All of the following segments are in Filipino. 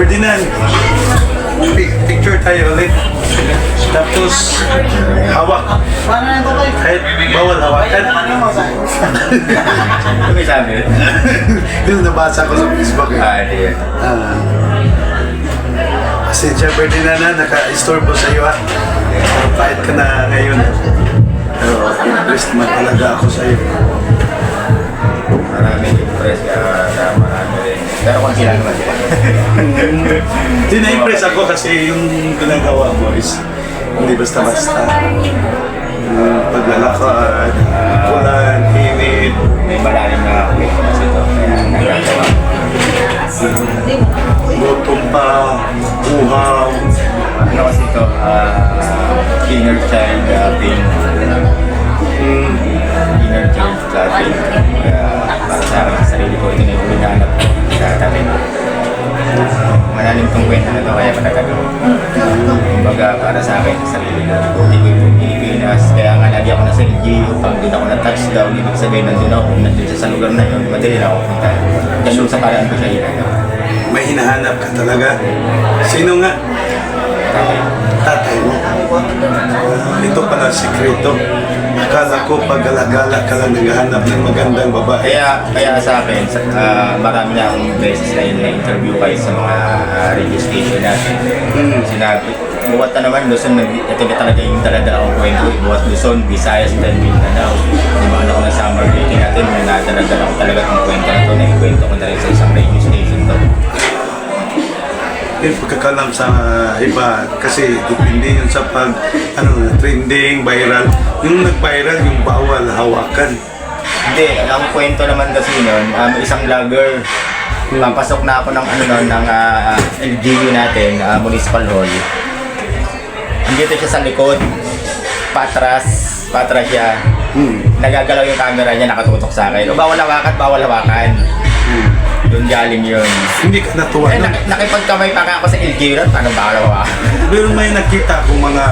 Ferdinand, pi- picture tayo ulit. Tapos, hawak. Kahit bawal hawakan. Ano may sabi? Yung nabasa ko sa Facebook. Ah, hindi. Ah. Kasi siya, Ferdinand na, naka-istorbo sa iyo ha. Pahit ka na ngayon. Pero, blessed man talaga ako sa iyo. Maraming impress ka rin. Pero konti lang naman sila. Hindi na-impress ako kasi yung ginagawa mo is hindi basta-basta. Yung paglalakad, ulan, init, May malalim na kwento kasi ito. Nagagawa. gutom pa, uhaw. Ano kasi ito? ah, inner child uh, pain. Inner child uh, pain. Kaya para sa akin, sa sarili ko, ito na yung hinahanap ko sa tabi. Malalim tong kwento na ito, kaya matatagal. Kumbaga, para sa akin, sa sarili ko, hindi ko yung Pilipinas. Kaya nga lagi ako nasa LGU. Pag doon ako na-touchdown, ibig sabihin nandun ako, nandun siya sa lugar na yun, madali na ako punta. Ganun sa paraan ko siya hinanap. may hinahanap ka talaga. Sino nga? Tatay mo. Ah, ito pala sikreto. Akala ko pag gala-gala ka lang naghahanap ng magandang babae. Kaya, kaya sa akin, sa, ah, marami na akong beses na yun na-interview kayo sa mga uh, radio station natin. Mm. Sinabi, buwat na naman Luzon, nag, ito na talaga yung talaga akong kwento. eh. Buwat Luzon, Visayas, then Mindanao. Yung mga ano ko ng summer meeting natin, may nadalagan ako talaga ng kwento na to, na ikwento ko na rin sa Yung pagkakalam sa iba, kasi depende yun sa pag, ano, trending, viral. Yung nag-viral, yung bawal hawakan. Hindi, ang kwento naman kasi nun, um, isang vlogger, papasok na ako ng ano nun, ng ah, LGU natin, ah, Municipal Hall. Andito siya sa likod, patras, patras siya. Hmm. Nagagalaw yung camera niya, nakatutok sa akin. O bawal hawakan, bawal hawakan. Doon galing yun. Hindi ka natuwa. Eh, no? nak- nakipagkamay pa nga ako sa nun, paano bawal hawakan? Pero may nakita akong mga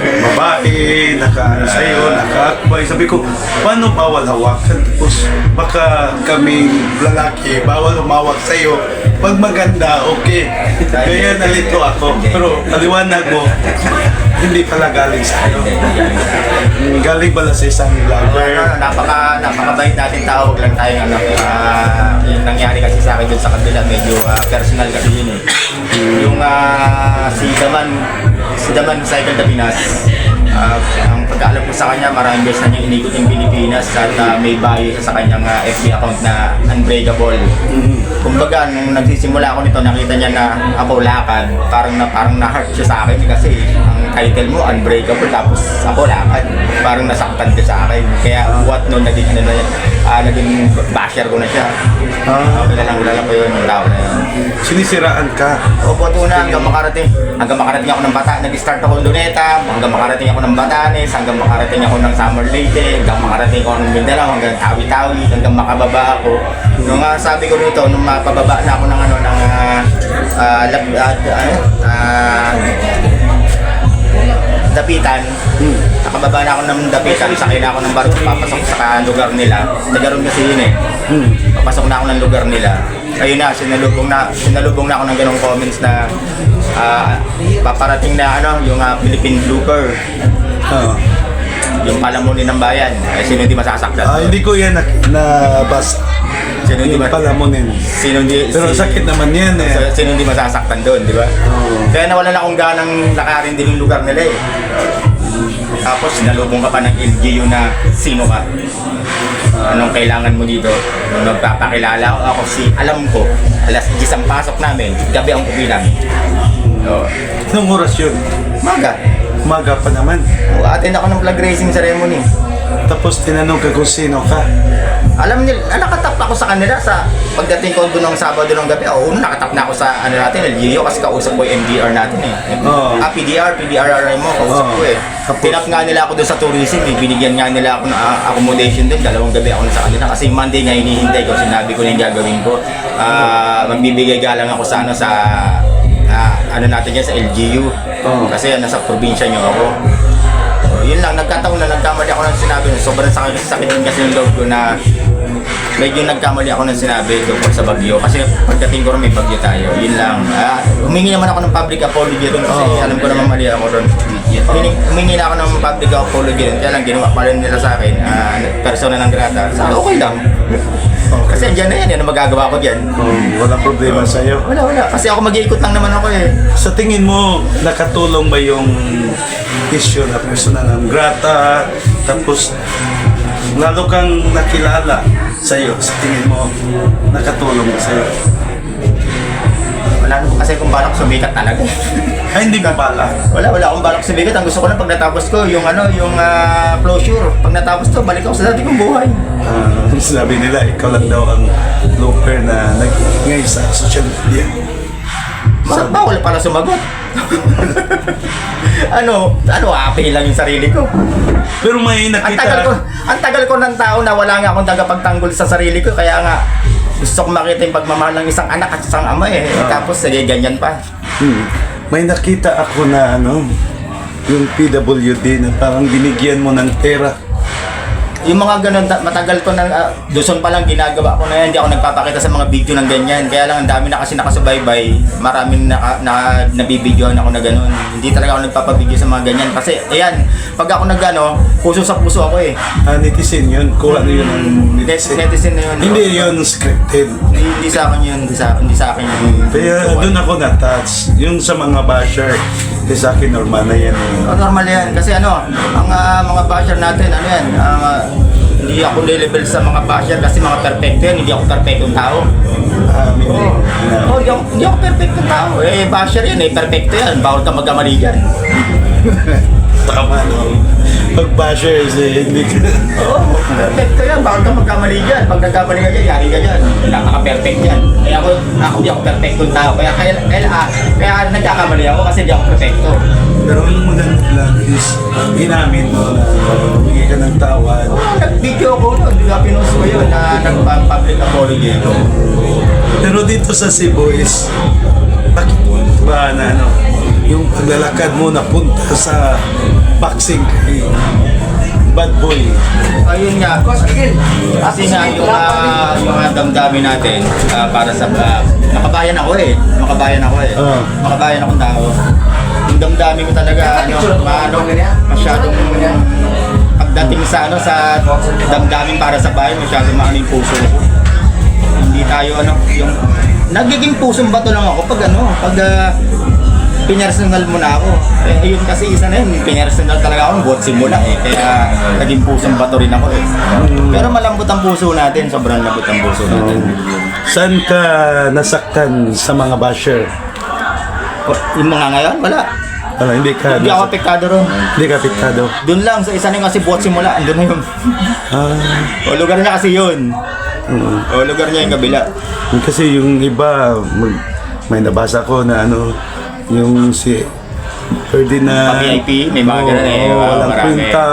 babae, naka ano sa'yo, nakaakbay. Sabi ko, paano bawal hawakan? Tapos baka kaming lalaki, bawal umawak sa'yo. Pag maganda, okay. Kaya nalito ako. Pero paliwanag mo, hindi pala galing sa'yo. Mm, Galing pala sa isang vlogger. Ano, napaka napakabait natin tao, wag lang tayong ano, ah, yung nangyari kasi sa akin dun sa kabila, medyo ah, personal kasi yun eh. Yung ah, si Daman, si Daman Cycle de Pinas, ah, ang pagkaalam ko sa kanya, maraming beses na niya inikot yung Pilipinas at ah, may bio sa kanyang ah, FB account na Unbreakable. Kumbaga, nung nagsisimula ako nito, nakita niya na ako lakad, parang na parang na-hurt siya sa akin kasi title mo, Unbreakable, tapos ako lakad. Parang nasaktan ka sa akin. Kaya what no, naging, ano na, ah, naging basher ko na siya. Ah, Kilala kilala ko yun, yung tao na yun. sinisiraan ka. Opo, ito na hanggang makarating. Hanggang makarating ako ng Bata. Nag-start ako ng Luneta, hanggang makarating ako ng Batanes, hanggang makarating ako ng Summer Leyte, hanggang makarating ako ng Mindanao, hanggang Tawi-Tawi, hanggang makababa ako. Nung nga sabi ko rito, nung mapababa na ako ng ano, ng ah, ah, lab, ah, ano, ah, dapitan. Nakababa na ako ng dapitan, sakay na ako ng barko, papasok sa lugar nila. Tagaroon kasi yun eh. Papasok na ako ng lugar nila. Ayun na, sinalubong na, sinalubong na ako ng ganong comments na ah, paparating na ano, yung ah, Philippine Blooper, Ah. yung palamunin ng bayan. Sino hindi masasaktan? Ah, hindi ko yan na, nabas. Sino hindi, Yung ma- palamunin. sino hindi, Pero si- sakit naman yan eh. Sino hindi masasaktan doon, di ba? Oo. Kaya nawalan akong ganang lakarin din yung lugar nila eh. Tapos sinalubong ka pa ng LGU na sino ka. Anong kailangan mo dito? Nung nagpapakilala ako, ako si, alam ko, alas 10 ang pasok namin, gabi ang namin. So, Anong oras yun? maga. Umaga pa naman. Atin ako ng flag racing ceremony. Tapos tinanong ka kung sino ka. Alam nila, ah, nakatap ako sa kanila sa pagdating ko doon ng Sabado ng gabi. Oo, una nakatap na ako sa ano natin, LGU kasi kausap ko yung MDR natin eh. Oo. Ah, PDR, PDRR mo, kausap Oo. ko eh. Tapos- Tinap nga nila ako doon sa tourism, eh. binigyan nga nila ako ng ah, accommodation doon. Dalawang gabi ako na sa kanila kasi Monday nga hinihintay ko, sinabi ko na yung gagawin ko. Ah, magbibigay galang ako sa ano sa ah, ano natin yan sa LGU. Oo. Kasi nasa probinsya nyo ako. Yun lang, nagkataon na nagkamali ako ng sinabi. Sobrang sakit, sakit din kasi yung loob ko na medyo nagkamali ako ng sinabi tungkol sa bagyo. Kasi pagdating ko rin may bagyo tayo. Yun lang. Ah, humingi naman ako ng public apology rin kasi alam ko naman mali ako ron. Humingi, humingi na ako ng public apology rin. Kaya lang ginawa pa rin nila sa akin. Ah, persona ng grata. Sabi, okay lang. Kasi andyan na yan. Ang magagawa ko dyan. Oh, wala problema sa'yo. Wala, wala. Kasi ako mag-iikot lang naman ako eh. Sa tingin mo, nakatulong ba yung issue na persona ng grata? Tapos, lalo kang nakilala sa'yo. Sa tingin mo, nakatulong ba sa'yo? Wala naman kasi kung balak sumikat talaga. Ay, hindi mo bala. Wala, wala akong balak sumikat. Ang gusto ko lang pag natapos ko, yung ano, yung ah, closure. Pag natapos to, balik ako sa dati kong buhay. Ah, sabi nila, ikaw lang daw ang looper na nag-ingay sa social media. Bakit bawal pala sumagot? ano, ano, api lang yung sarili ko. Pero may Ang tagal ko, nakita, ang tagal ko ng tao na wala nga akong tagapagtanggol sa sarili ko. Kaya nga, gusto ko makita yung pagmamahal ng isang anak at isang ama eh. Tapos, sige, ganyan pa. hmm, may nakita ako na ano, yung PWD na parang binigyan mo ng pera. Yung mga ganun, ta- matagal ko na, uh, Luzon pa lang ginagawa ko na yan, hindi ako nagpapakita sa mga video ng ganyan. Kaya lang, ang dami na kasi nakasubaybay, maraming naka, na, nabibidyoan ako na ganun. Hindi talaga ako nagpapabideo sa mga ganyan. Kasi, ayan, pag ako nagano, puso sa puso ako eh. Ah, netizen yun, kuha na yun ng Netizen, netizen. na yun. Hindi yun scripted. Hindi, hindi sa akin yun, hindi sa, hindi sa akin yun. Kaya doon ako na-touch. Yung sa mga basher, eh, sa akin normal na yan. Oh, normal yan. Kasi ano, ang ah, mga basher natin, ano yan, ah, hindi ako level sa mga basher kasi mga perfecto yan. Hindi ako perfectong tao. Hindi. Oo. Na- Oh, hindi ako, hindi ako perfectong tao. Eh, basher yan eh. Perfecto yan. Bawal ka magkamali dyan. Tama no. Pag basher, eh, hindi ka... Oo, perfecto yan. Bawal ka magkamali dyan. Pag nagkamali ka dyan, yari ka dyan. Nakaka-perfect yan. Kaya ako, ako hindi ako perfectong tao. Kaya, kaya, kaya, ah, kaya nagkakamali ako kasi hindi ako perfecto. Pero yung maganda lang is, inamin mo na bigay ka ng tawad. Oh, nag-video ko nun. Di ba pinost ko yun na nag-public apology ko. Pero dito sa Cebu is, bakit ba na ano, yung paglalakad mo na punta sa boxing bad boy. Ayun nga. Kasi nga yung, uh, yung mga damdamin natin ah, para sa uh, makabayan ako eh. Makabayan ako eh. Oo. Makabayan akong tao. Yung damdamin ko talaga ano, maano, masyadong pagdating sa ano sa damdamin para sa bayan, masyadong maano yung puso ko. Hindi tayo ano, yung nagiging pusong bato lang ako pag ano, pag ah, pinersonal mo na ako. Eh, yun kasi isa na yun, pinersonal talaga ako, buhat simula eh. Kaya naging pusong bato rin ako eh. Pero malambot ang puso natin, sobrang lambot ang puso natin. Saan ka nasaktan sa mga basher? Yung mga ngayon, wala. Wala, hindi ka, Hindi ako apektado ron. hindi ka apektado. Doon lang, sa isa na yun kasi buhat simula, andun na yun. Ah, o lugar niya kasi yun. O lugar niya yung kabila. Kasi yung iba, may nabasa ko na ano, yung si Ferdinand. Pa-VIP, may mga ganun eh, wow, walang marami. kwenta,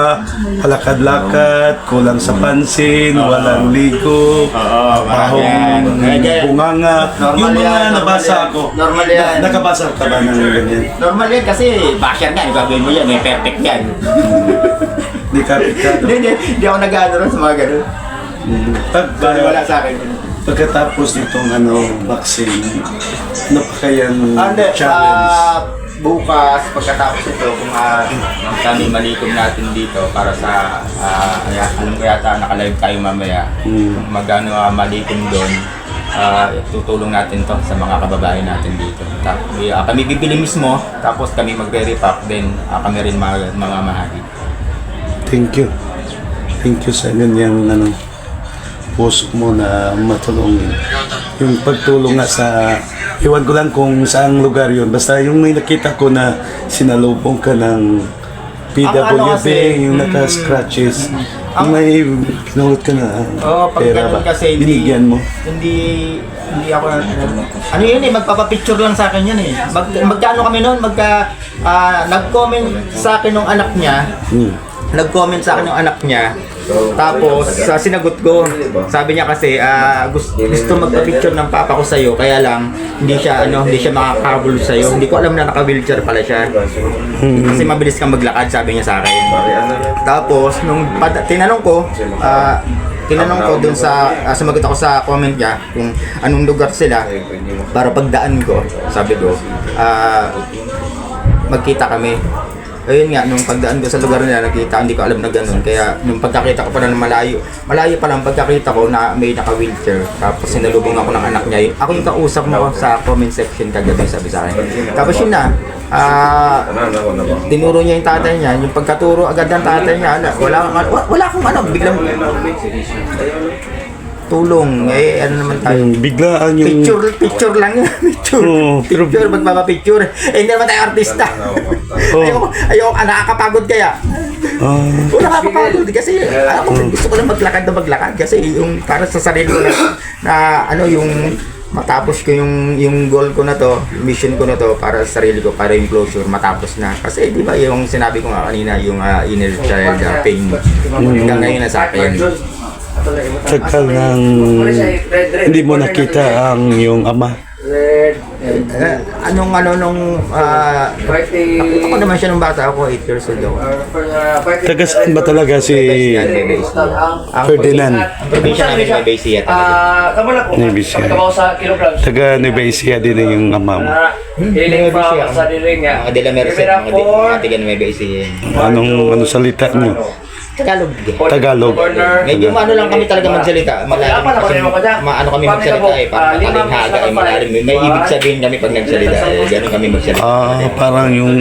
halakad-lakad, kulang sa pansin, walang ligo, yan. pahong Kaya- bunganga. Normal Yung mga yan, normal nabasa yan. ko. Normal yan. Na- nakabasa ka ba ng ganyan? Normal yan kasi basher nga, gagawin mo yan, may perfect yan. Hindi ka apektado. Hindi, hindi, ako nag-ano sa mga ganun. Pag, Bali, wala sa akin. Pagkatapos nitong ano, vaccine, ano pa kayang Ande, challenge? ah, bukas, pagkatapos ito, kung uh, kami malikom natin dito para sa, ah, kaya, alam ko yata nakalive tayo mamaya, Hmm. kung magano uh, malikom doon, ah, tutulong natin to sa mga kababayan natin dito. Tapos, ah, kami bibili mismo, tapos kami magre-repack, then ah, kami rin mga, mga mahagi. Thank you. Thank you sa ganyang ano, puso mo na matulungin. Yung pagtulong nga sa, iwan ko lang kung saang lugar yun. Basta yung may nakita ko na sinalubong ka ng Ang ano yung mm, naka-scratches. Yung may kinulot ka na pag pera ba? kasi hindi, Binigyan mo. hindi, hindi ako, ano yun eh, magpapapicture lang sa akin yan eh. Mag, magkano kami noon, magka, ah, nag-comment sa akin ng anak niya, Hmm. Nag-comment sa akin ng anak niya, tapos sa sinagot ko, sabi niya kasi ah, gusto, gusto magpa-picture ng papa ko sa'yo, kaya lang hindi siya ano, hindi siya makakabulot sa'yo. Hindi ko alam na naka-wheelchair pala siya. Kasi mabilis kang maglakad, sabi niya sa akin. Tapos nung pad- tinanong ko, ah, tinanong ko dun sa, uh, sumagot ako sa comment niya kung anong lugar sila para pagdaan ko, sabi ko, ah, magkita kami. Ayun nga, nung pagdaan ko sa lugar nila, nakita, hindi ko alam na ganun. Kaya, nung pagkakita ko pa na ng malayo, malayo pa lang pagkakita ko na may naka-wheelchair. Tapos sinalubong ako ng anak niya. Ako yung kausap mo sa comment section kagabi, sabi sa akin. Tapos yun na, ah, tinuro niya yung tatay niya. Yung pagkaturo agad ng tatay niya, ala, wala, wala, wala akong ano, biglang tulong. Eh, ano naman tayo. Yung biglaan yung... Picture, picture lang yun. Picture. Oo, pero- picture, magpapapicture. Eh, hindi naman tayo artista. ayoko, ayoko, ah, nakakapagod kaya. Ah, Oo, nakakapagod kasi ako gusto ko lang maglakad na maglakad kasi yung para sa sarili ko na, na ano yung matapos ko yung yung goal ko na to, mission ko na to para sa sarili ko, para yung closure matapos na. Kasi di ba yung sinabi ko nga kanina, yung ah, inner child ah, pain, hanggang ngayon na sa akin. Tagal ng... Hindi mo nakita ang yung ama. Eh, anong ano nung ah, nakita ko naman siya nung bata ako, 8 years old ako. Taga saan ba talaga si Ferdinand? Probinsya namin may base yan. Ah, kamu na po. Seal. Pagkabaw sa kilograms. Taga Nueva Ecija din yung ama mo. Ah, Hiling pa sa diring niya. Mga de la Merced, Primera mga, di, four, mga tiga na may base yan. Anong ano salita niyo? Tagalog. Tagalog. Corner. Medyo ano lang kami talaga magsalita. Malalim Wala pa, kasi mo ko dyan. maano kami magsalita eh. Parang Ah, lima mataling haga eh, malalim. May, may ibig sabihin kami pag nagsalita eh. Ganun kami magsalita. Ah, parang yung...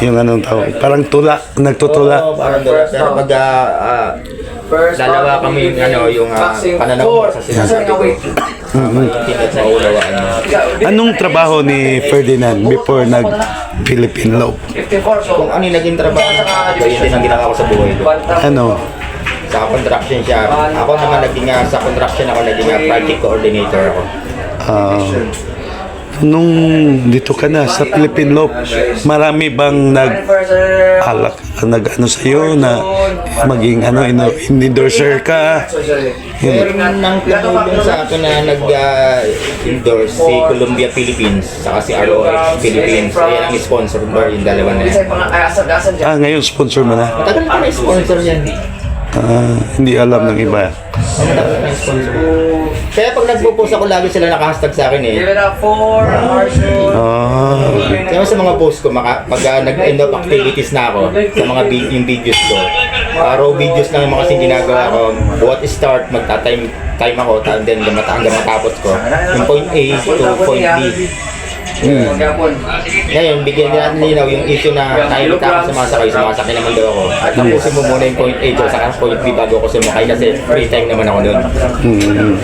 Yung anong tawag? Parang tula. Nagtutula. Oo, parang doon. Pero pag ah, ah, dalawa kami yung ano, yung ah, pananaw sa sinasabi ko. Hindi sa ulawaan mo. Anong trabaho ni Ferdinand before nag-Philippine Law? 54, so Kung ano yung naging trabaho, yun din ang ginawa ko sa buhay ko. Ano? Sa construction siya. Ako naman naging ah, sa construction ako naging ah, project coordinator ako. Ah, nung dito ka na sa Philippine Law, marami bang nag alak nag ano sa na maging ano ino- endorser ka Meron nang tumulong sa akin na nag-endorse si Columbia Philippines saka si ROH Philippines. Ayan ang sponsor ko yung dalawa na yan. Ah ngayon sponsor mo na Matagal na sponsor yan. ah, hindi alam ng iba Kaya pag nagpo-post ako, lagi sila naka-hashtag sa akin eh. Give it up for Marshall. ah Kaya sa mga post ko, maka, pag uh, nag-end of activities na ako, sa mga vi- yung videos ko, uh, raw videos lang yung mga kasing ginagawa ko, what start, magta-time time ako, ta- then hanggang matapos ko, yung point A to point B. Hmm. Maghapon. Ngayon, bigyan natin linaw yung issue na nakikita ako sumasakay, sumasakay naman daw ako. At tapusin mo muna yung point A ko, saka point B bago ako sumakay kasi free time naman ako doon. mm,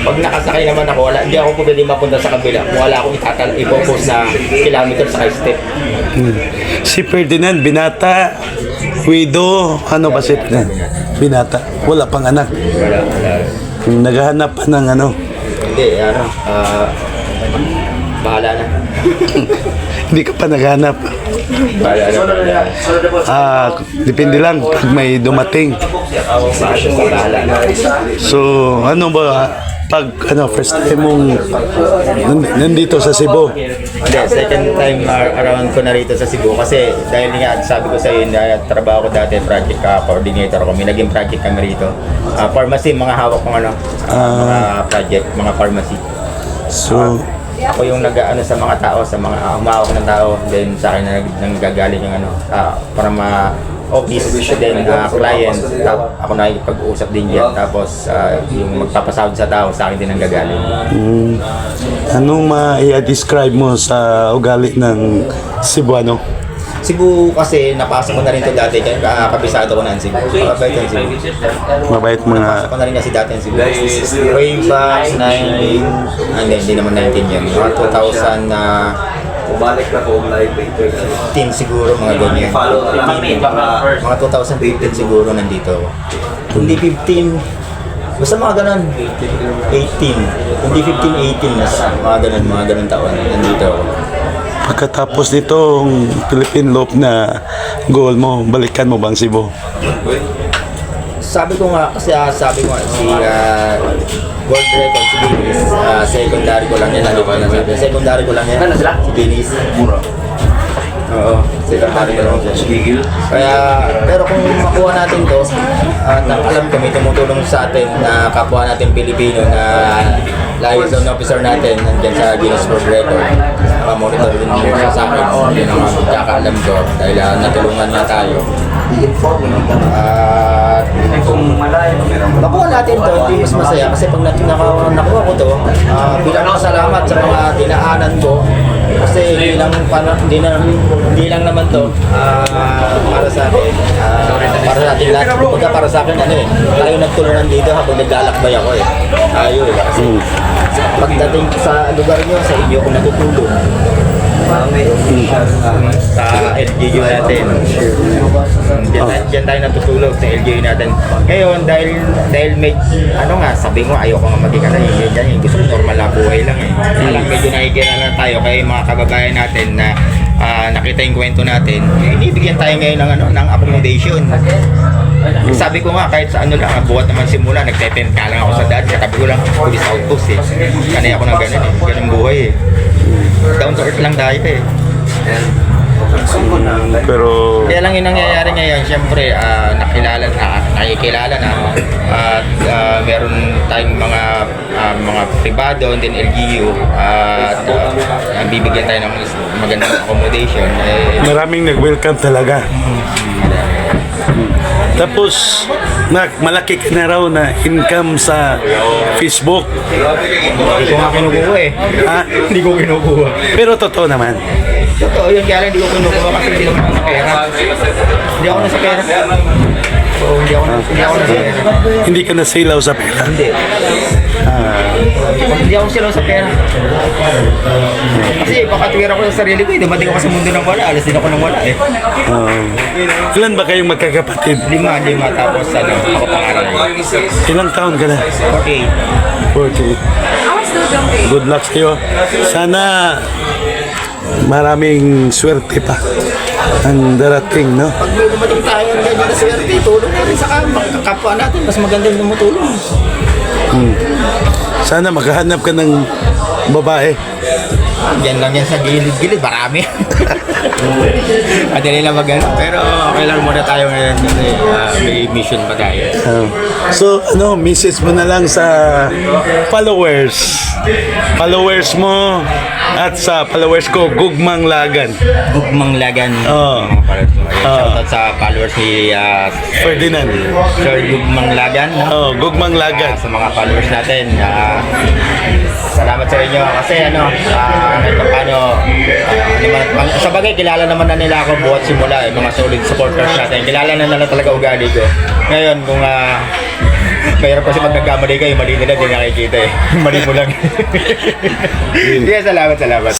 Pag nakasakay naman ako, wala, hindi ako pwede mapunta sa kabila kung wala akong itatal, ipopost na kilometer sa step. mm. si Ferdinand binata widow ano ba si binata wala pang anak Wala, wala. naghahanap pa ng ano Hindi, ano, ah, bahala na. hindi ka pa naghahanap Bahala na. Ah depende lang pag may dumating Bahala na. So, ano ba, pag ano, first time mong nan- nandito sa Cebu, Hindi, second time ar- around ko na rito sa Cebu kasi dahil nga sabi ko sa iyo na trabaho ko dati project ah, coordinator ko, may naging project kami rito. Ah, pharmacy, mga hawak kong ano, ah, mga project, mga pharmacy. so, Ako yung nag-ano sa mga tao, sa mga uh, umawak ng tao, then sa akin na nanggagaling yung ano, ah, para ma office, then uh, client, tap, ako na pag-uusap din yan, tapos ah, yung magpapasahod sa tao, sa akin din nanggagaling. mm, anong ma-describe mo sa ugali ng Cebuano? Cebu kasi napasok ko na rin to dati, kaya ah, kabisado ko na ang Cebu. Mabait ang Cebu. Mabait mga, Pasok ko na rin kasi dati ang Cebu. Way back 9, ah, hindi, hindi naman 19 yan. Mga 2000 na Bumalik na ko live later. 15 siguro mga ganyan. 15, mga 2015 siguro nandito ako. Hindi 15, basta mga ganun. 18. Hindi 15, 18 na mga ganun, mga ganun taon. Nandito ako. Pagkatapos nitong Philippine Loop na goal mo, balikan mo bang Cebu? Sabi ko nga, kasi ah, sabi ko nga, si ah, world record si Guinness, ah, secondary ko lang yan, ano ba na sabi, secondary ko lang yan, si Guinness. Oo, sila pare ka naman dyan. Kaya, pero kung makuha natin to, at alam ko may tumutulong sa atin na kapwa natin Pilipino na liaison officer natin nandyan sa Guinness World Record. Naka-monitor din siya sa akin. Yun ang pagkakaalam ko dahil ah, natulungan na tayo. At kung makuha natin to, hindi mas masaya kasi pag nat- naka- nakuha ko to, ah, bilang pasalamat sa mga dinaanan ko, kasi hindi lang, para, hindi, na, hindi lang naman to ah, para sa akin, ah, para sa atin lahat. Kumbaga para sa akin, ano eh, tayo nagtulungan dito habang naglalakbay ako eh. Tayo eh, kasi pagdating sa lugar nyo, sa inyo kung natutulong, sa LGU natin. Diyan, diyan tayo natutulog sa LGU natin. Ngayon, dahil dahil may, ano nga, sabi ko, ayoko nga maging ano, yung ganyan, yung gusto ko normal na buhay lang eh. Lang medyo nakikilala tayo kay mga kababayan natin na ah, nakita yung kwento natin, inibigyan tayo ngayon ng, ano, ng accommodation. Sabi ko nga, kahit sa ano lang, buhat naman simula, nagtetent ka lang ako sa dati, katabi ko lang, police outpost eh. Kanay ako ng ganun eh, ganun buhay eh. Down to earth lang tayo eh. Pero Kaya lang yung nangyayari ngayon, siyempre, ah, nakilala na, nakikilala na, at ah, meron tayong mga ah, mga privado, and then LGU, at ah, bibigyan tayo ng magandang accommodation. Eh, maraming nag-welcome talaga. Tapos, Nak, malaki ka na raw na income sa Facebook. hindi ko nga kinukuha eh. Ha? hindi ko kinukuha. Pero totoo naman. Totoo yun, kaya lang hindi ko kinukuha kasi hindi ako nasa pera. Hindi ako nasa pera. Oo, hindi ako, hindi ako nasa pera. Hindi ka nasilaw sa pera. Hindi. Hindi ako silaw sa pera. Kasi baka tuwira ko sa sarili ko, eh. dumating ako sa mundo ng wala, alas din ako ng wala eh. Uh, ilan ba kayong magkakapatid? Lima, lima, tapos ano, ako pangalan. Ilang taon ka na? 48. 40. Good luck sa'yo. Sana maraming swerte pa ang darating, no? Pag may dumating tayo ng ganyan na swerte, tulong na rin sa kapwa natin, mas magandang tumutulong. Sana makahanap ka ng babae. Yan lang yan sa gilid-gilid, marami. Madali lang mag Pero okay lang muna tayo ngayon kasi ah, may mission pa tayo. Uh, so, ano, message mo na lang sa followers. Followers mo at sa followers ko, Gugmang Lagan. Gugmang Lagan. Oo. Oo. Shoutout sa followers ni ah, Ferdinand. Sir Gugmang Lagan. no? Oh, Gugmang Lagan. sa mga followers natin. ah, salamat sa inyo kasi ano, uh, paano, ah, ano man- pang- sa bagay kilala naman na nila ako buhat simula, eh, mga solid supporters natin. Kilala na nila talaga ugali ko. Ngayon, kung uh, Mahirap kasi pag nagkamali kayo, mali nila, di nakikita eh. Mali mo lang. Sige, salamat, salamat.